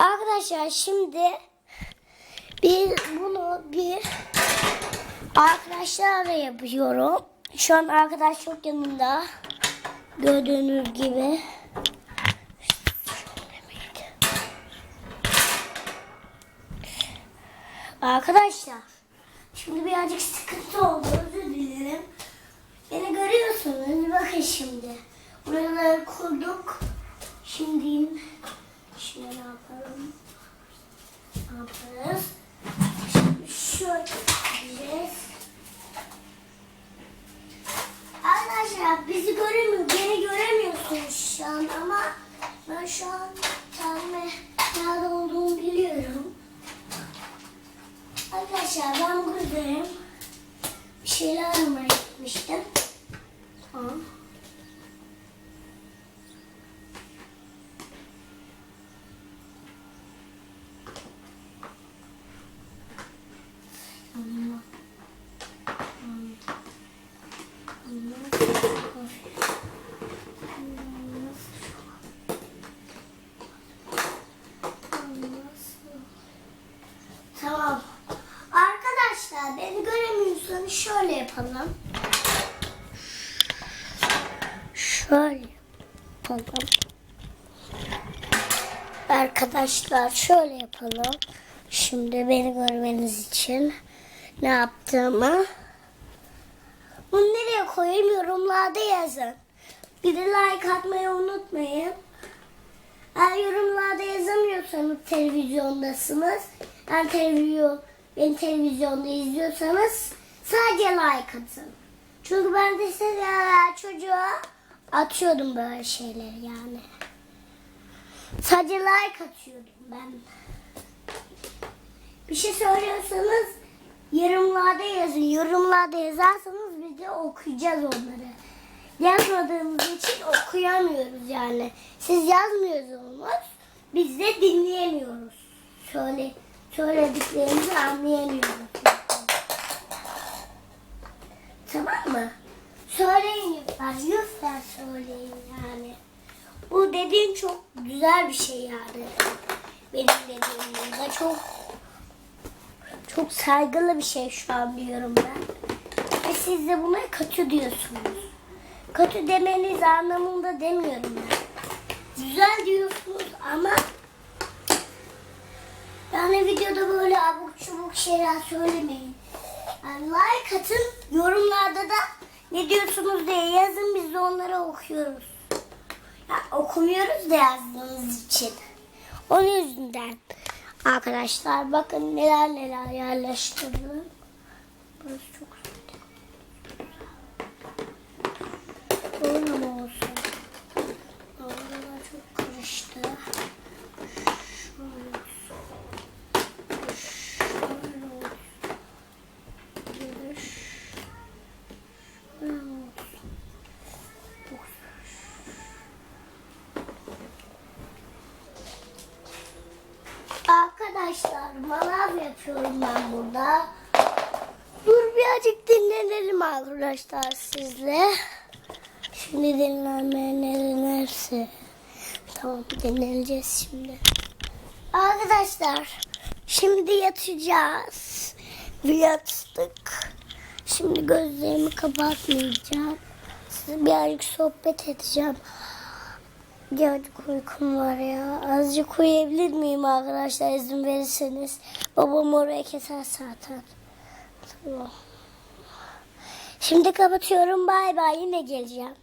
Arkadaşlar şimdi bir bunu bir arkadaşlarla yapıyorum. Şu an arkadaş çok yanında. Gördüğünüz gibi. Arkadaşlar şimdi birazcık sıkıntı oldu özür dilerim. Beni görüyorsunuz bakın şimdi. Buraları kurduk. Şimdi şimdi ne yapalım? Ne yaparız? Şimdi şöyle gideceğiz. Arkadaşlar bizi göremiyor, beni göremiyorsunuz şu an ama ben şu an kendime nerede olduğumu biliyorum. Arkadaşlar ben buradayım. Bir şeyler aramaya gitmiştim. Tamam. Tamam. Tamam. Arkadaşlar beni göremiyorsanız şöyle yapalım. Şöyle yapalım. Arkadaşlar şöyle yapalım. Şimdi beni görmeniz için ne yaptığımı bunu nereye koyayım yorumlarda yazın. Bir de like atmayı unutmayın. Eğer yorumlarda yazamıyorsanız televizyondasınız. Yani televizyon, beni televizyonda izliyorsanız sadece like atın. Çünkü ben de size çocuğa atıyordum böyle şeyleri yani. Sadece like atıyordum ben. Bir şey söylüyorsanız yorumlarda yazın. Yorumlarda yazarsanız biz de okuyacağız onları. Yazmadığımız için okuyamıyoruz yani. Siz yazmıyorsunuz, biz de dinleyemiyoruz. Söyle, söylediklerinizi anlayamıyoruz. Tamam mı? Söyleyin lütfen, lütfen söyleyin yani. Bu dediğin çok güzel bir şey yani. Benim dediğim de çok çok saygılı bir şey şu an diyorum ben. Ve siz de buna kötü diyorsunuz. Kötü demeniz anlamında demiyorum ben. Güzel diyorsunuz ama yani videoda böyle abuk çubuk şeyler söylemeyin. Yani like atın, yorumlarda da ne diyorsunuz diye yazın biz de onları okuyoruz. Ya, okumuyoruz da yazdığınız için. Onun yüzünden. Arkadaşlar bakın neler neler yerleştirdim. Burası çok Böyle mi olsun? Oralar çok karıştı. Şöyle olsun. Şöyle olsun. Bir de şöyle olsun. Arkadaşlar manav yapıyorum ben burada. Dur birazcık dinlenelim arkadaşlar sizle. Şimdi dinlenmeye ne dinlerse. Tamam dinleneceğiz şimdi. Arkadaşlar şimdi yatacağız. Yattık. Şimdi gözlerimi kapatmayacağım. Size birazcık sohbet edeceğim. Birazcık uykum var ya. Azıcık uyuyabilir miyim arkadaşlar izin verirseniz. Babam oraya keser zaten. Tamam. Şimdi kapatıyorum. Bay bay. Yine geleceğim.